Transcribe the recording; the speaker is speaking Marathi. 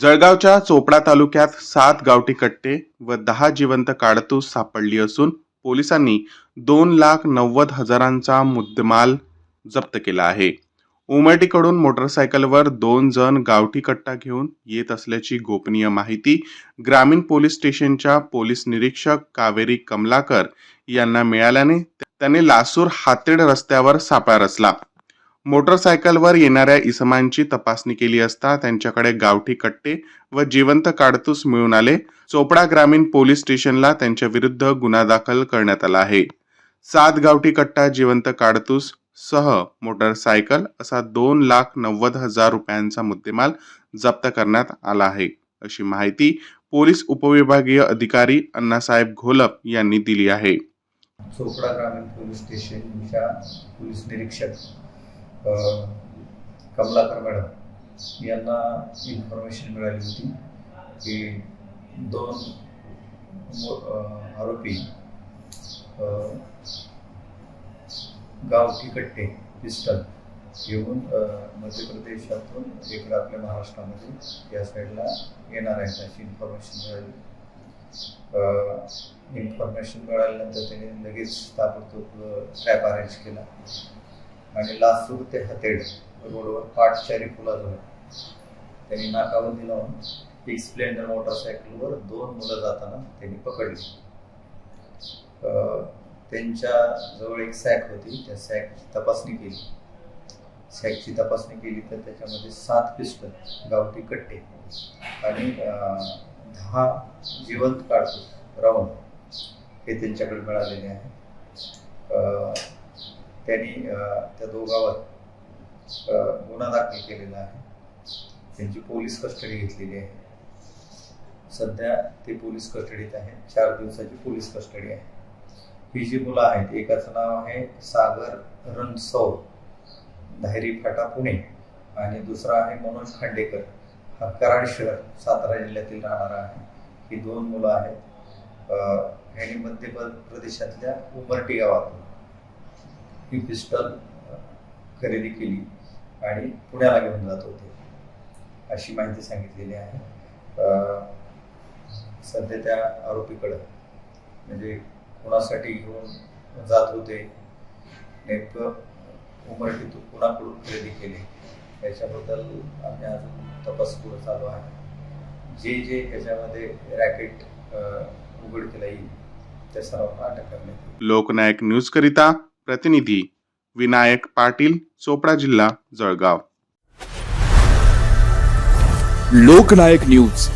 जळगावच्या चोपडा तालुक्यात सात गावठी कट्टे व दहा जिवंत काडतूस सापडली असून पोलिसांनी दोन लाख नव्वद हजारांचा मुद्देमाल जप्त केला आहे. उमटीकडून मोटरसायकलवर दोन जण गावठी कट्टा घेऊन येत असल्याची गोपनीय माहिती ग्रामीण पोलीस स्टेशनच्या पोलीस निरीक्षक कावेरी कमलाकर यांना मिळाल्याने त्याने लासूर हातेड रस्त्यावर सापळा रचला. मोटरसायकलवर येणाऱ्या इसमांची तपासणी केली असता त्यांच्याकडे गावठी कट्टे व जिवंत काडतूस मिळून आले. चोपडा ग्रामीण पोलीस स्टेशनला त्यांच्या विरुद्ध गुन्हा दाखल करण्यात आला आहे. सात गावठी कट्टा जिवंत काडतूस सह मोटरसायकल असा दोन लाख नव्वद हजार रुपयांचा मुद्देमाल जप्त करण्यात आला आहे. अशी माहिती पोलीस उपविभागीय अधिकारी अण्णासाहेब घोलप यांनी दिली आहे. चोपडा ग्रामीण पोलीस स्टेशनच्या पोलीस निरीक्षक कमलाकर मॅडम यांना इन्फॉर्मेशन मिळाली होती की दोन मो- आरोपी गावठी कट्टे पिस्टल घेऊन मध्य प्रदेशातून इकडे आपल्या महाराष्ट्रामध्ये या साईडला येणार आहेत अशी इन्फॉर्मेशन मिळाली. इन्फॉर्मेशन मिळाल्यानंतर त्याने लगेच ताबडतोब ट्रॅप अरेंज केला. आणि लासूर ते हतेड रोडवर पाटचारी पुलाजवळ त्यांनी नाकाबंदी लावून एक स्प्लेंडर मोटरसायकलवर दोन मुलं जाताना त्यांनी पकडली. त्यांच्या जवळ एक सॅक होती. त्या सॅकची तपासणी केली. सॅकची तपासणी केली तर त्याच्यामध्ये सात पिस्टल गावठी कट्टे आणि दहा जिवंत काढतो राऊंड हे त्यांच्याकडे मिळालेले आहे. त्यांनी त्या दोघांवर गुन्हा दाखल केलेला आहे. त्यांची पोलीस कस्टडी घेतलेली आहे. सध्या ते पोलीस कस्टडीत आहे. चार दिवसाची पोलीस कस्टडी आहे. ही जी मुलं आहेत एकाचं नाव आहे सागर रणसौ धायरी फाटा पुणे आणि दुसरा आहे मनोज खांडेकर. हा कराड शहर सातारा जिल्ह्यातील राहणारा आहे. ही दोन मुलं आहेत. ह्यांनी मध्य प्र- प्रदेशातल्या उमरटी गावातून ही पिस्टल खरेदी केली आणि पुण्याला घेऊन जात होते. अशी माहिती सांगितलेली आहे. सध्या त्या आरोपीकडं म्हणजे कोणासाठी घेऊन जात होते नेमकं उमरटीतून कुणाकडून खरेदी केली याच्याबद्दल आम्ही अजून तपास पुढे चालू आहे. जे जे ह्याच्यामध्ये रॅकेट उघड केलं येईल त्या सर्वांना अटक करण्यात लोकनायक न्यूज करिता प्रतिनिधी विनायक पाटील चोपडा जिल्हा जळगाव. लोकनायक न्यूज.